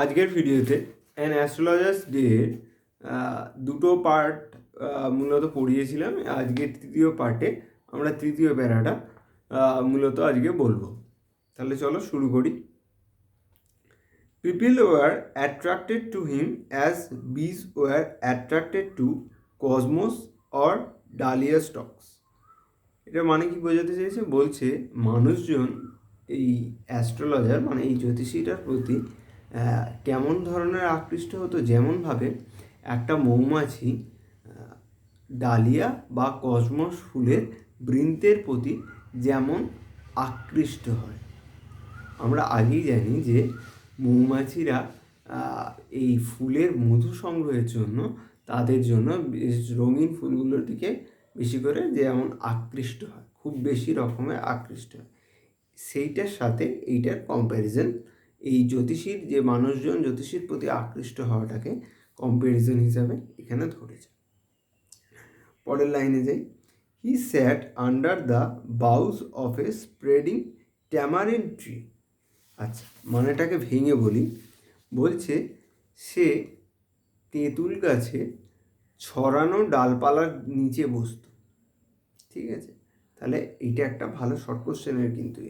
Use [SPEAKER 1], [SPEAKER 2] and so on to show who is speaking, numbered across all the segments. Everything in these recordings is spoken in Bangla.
[SPEAKER 1] আজকের ভিডিওতে অ্যান অ্যাস্ট্রোলজার্স ডে দুটো পার্ট মূলত পড়িয়েছিলাম। আজকের তৃতীয় পার্টে আমরা তৃতীয় প্যারাটা মূলত আজকে বলব। তাহলে চলো শুরু করি। People were attracted to him as bees were attracted to cosmos or dahlia stalks এটা মানে কি বোঝাতে চাইছে বলছে, মানুষজন এই অ্যাস্ট্রোলজার মানে এই জ্যোতিষীটার প্রতি কেমন ধরনের আকৃষ্ট হতো যেমনভাবে একটা মৌমাছি ডালিয়া বা কসমস ফুলের বৃন্তের প্রতি যেমন আকৃষ্ট হয়। আমরা আগেই জানি যে মৌমাছিরা এই ফুলের মধু সংগ্রহের জন্য তাদের জন্য রঙিন ফুলগুলোর দিকে বেশি করে যেমন আকৃষ্ট হয়, খুব বেশি রকমের আকৃষ্ট হয়। সেইটার সাথে এইটার কম্প্যারিজন এই জ্যোতিষীর যে মানুষজন জ্যোতিষীর প্রতি আকৃষ্ট হওয়াটাকে কম্প্যারিজন হিসাবে এখানে ধরেছে। পরের লাইনে যাই। He sat under the boughs of a spreading tamarind tree আচ্ছা মানেটাকে ভেঙে বলি। বলছে, সে তেঁতুল গাছে ছড়ানো ডালপালার নিচে বসতো। ঠিক আছে? তাহলে এইটা একটা ভালো শর্ট কোশ্চেনের কিন্তু।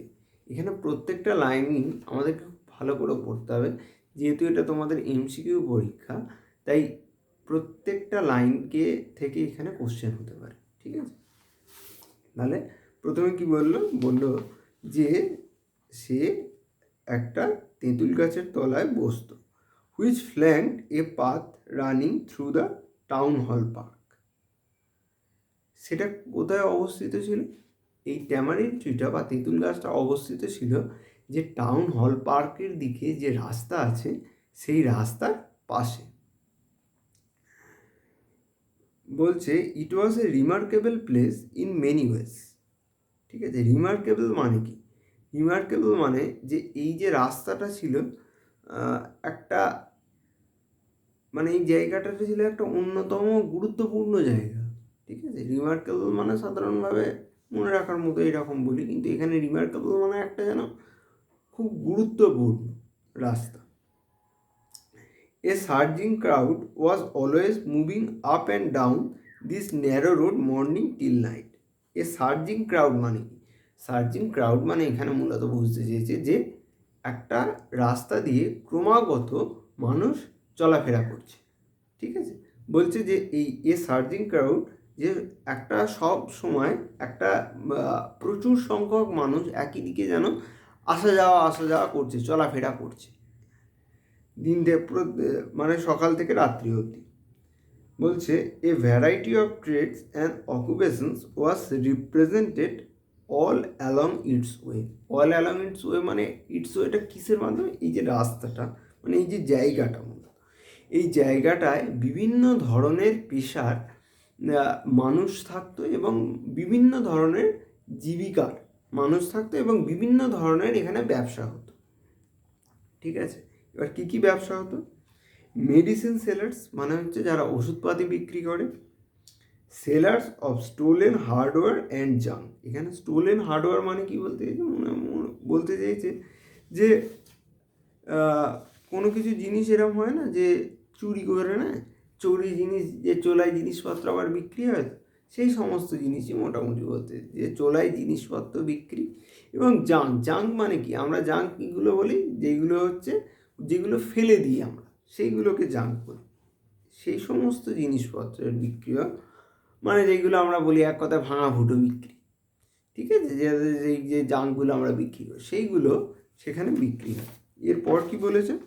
[SPEAKER 1] এখানে প্রত্যেকটা লাইনই আমাদেরকে ভালো করে পড়তে হবে। যেহেতু এটা তোমাদের এমসিকিউ পরীক্ষা, তাই প্রত্যেকটা লাইনকে থেকে এখানে কোশ্চেন হতে পারে, ঠিক আছে? তাহলে প্রথমে কি বলল? বলল যে সে একটা তেঁতুল গাছের তলায় বসতো which flanked a path running through the town hall park সেটা কোথায় অবস্থিত ছিল? এই ট্যামারিন ট্রিটা বা তেঁতুল গাছটা অবস্থিত ছিল যে টাউন হল পার্কের দিকে যে রাস্তা আছে, সেই রাস্তার পাশে। বলছে it was a remarkable place in many ways ঠিক আছে রিমার্কেবল মানে কি? রিমার্কেবল মানে যে এই যে রাস্তাটা ছিল একটা মানে এই জায়গাটা ছিল একটা অন্যতম গুরুত্বপূর্ণ জায়গা। ঠিক আছে রিমার্কেবল মানে সাধারণভাবে মনে রাখার মতো এরকম বলি, কিন্তু এখানে রিমার্কেবল মানে একটা যেন খুব গুরুত্বপূর্ণ রাস্তা। A surging crowd was always moving up and down this narrow road morning till night a surging crowd মানে কি? সার্জিং ক্রাউড মানে এখানে মূলত বুঝতে চেয়েছে যে একটা রাস্তা দিয়ে ক্রমাগত মানুষ চলাফেরা করছে। ঠিক আছে? বলছে যে এই এ সার্জিং ক্রাউড যে একটা সব সময় একটা প্রচুর সংখ্যক মানুষ একই দিকে যেন আসা যাওয়া আসা যাওয়া করছে, চলাফেরা করছে। দিন পুরো মানে সকাল থেকে রাত্রি অবধি। বলছে a variety of trades and occupations was represented all along its way all along its way মানে ইটস ওয়েটা কিসের মাধ্যমে? এই যে রাস্তাটা মানে এই যে জায়গাটা মূলত। এই জায়গাটায় বিভিন্ন ধরনের পেশার মানুষ থাকতো এবং বিভিন্ন ধরনের জীবিকার মানুষ থাকতো এবং বিভিন্ন ধরনের এখানে ব্যবসা হতো। ঠিক আছে? এবার কী কী ব্যবসা হতো? মেডিসিন সেলার্স মানে হচ্ছে যারা ওষুধপাতি বিক্রি করে। Sellers of stolen hardware and junk এখানে স্টোলেন হার্ডওয়্যার মানে কি বলতে চাইছে? মনে- বলতে চাইছে যে কোনো কিছু জিনিস এরকম হয় না যে চুরি করে নেয় চুরি জিনিস, যে চোলাই জিনিসপত্র আবার বিক্রি হয়। সেই সমস্ত জিনিসই মোটামুটি বলতে যে চোলাই জিনিসপত্র বিক্রি এবং জাঙ্ক জাঙ্ক মানে কি? আমরা জাঙ্ক কীগুলো বলি যেগুলো হচ্ছে, যেগুলো ফেলে দিই আমরা, সেইগুলোকে জাঙ্ক বলি। সেই সমস্ত জিনিসপত্রের বিক্রি মানে যেগুলো আমরা বলি এক কথায় ভাঙা ফুটো বিক্রি। ঠিক আছে? যে, যে- যে জাঙ্কগুলো আমরা বিক্রি করি, সেইগুলো সেখানে বিক্রি হয়। এরপর কি বলেছে?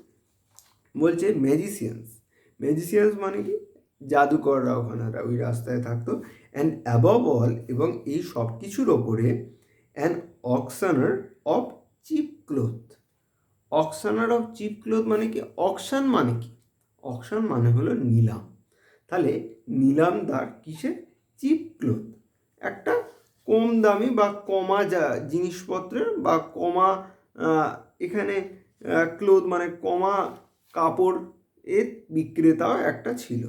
[SPEAKER 1] বলছে ম্যাজিসিয়ানস ম্যাজিসিয়ানস মানে কি? জাদুকররা ওখানেরা ওই রাস্তায় থাকতো। অ্যান্ড অ্যাবভ অল এবং এই সব কিছুর ওপরে an auctioneer of cheap cloth auctioneer of cheap cloth মানে কি? অকশন মানে কি? অকশন মানে হলো নিলাম। তাহলে নিলামদার কিসের? চিপ ক্লোথ একটা কম দামি বা কমা যা জিনিসপত্রের বা কমা এখানে ক্লোথ মানে কমা কাপড় এর বিক্রেতাও একটা ছিল।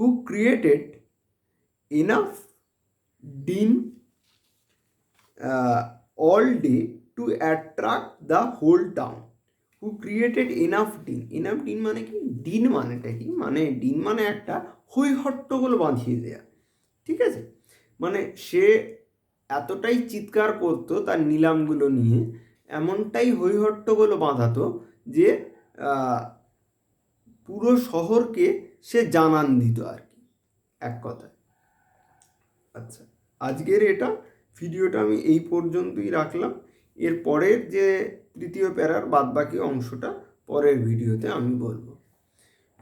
[SPEAKER 1] Who created enough din uh, all day to attract the whole town. Who created enough din enough din মানে কি? ডিন মানেটা কি? মানে ডিন মানে একটা হই হট্টগোল বাঁধিয়ে দেয়া। ঠিক আছে? মানে সে এতটাই চিৎকার করতো তার নিলামগুলো নিয়ে এমনটাই হই হট্টগোল বাঁধাতো যে পুরো শহরকে সে জানান দিত আর কি, এক কথায়। আচ্ছা আজকের এটা ভিডিওটা আমি এই পর্যন্তই রাখলাম। এর পরের যে তৃতীয় প্যারার বাদবাকি অংশটা পরের ভিডিওতে আমি বলব।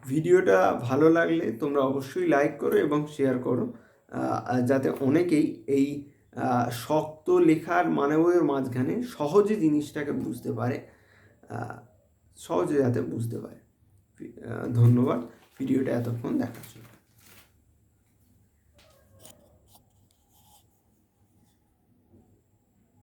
[SPEAKER 1] ভিডিওটা ভালো লাগলে তোমরা অবশ্যই লাইক করো এবং শেয়ার করো যাতে অনেকেই এই শক্ত লেখার মানে বইয়ের মাঝখানে সহজে জিনিসটাকে বুঝতে পারে সহজে যাতে বুঝতে পারে। ধন্যবাদ। ভিডিওটা এতক্ষণ দেখার জন্য।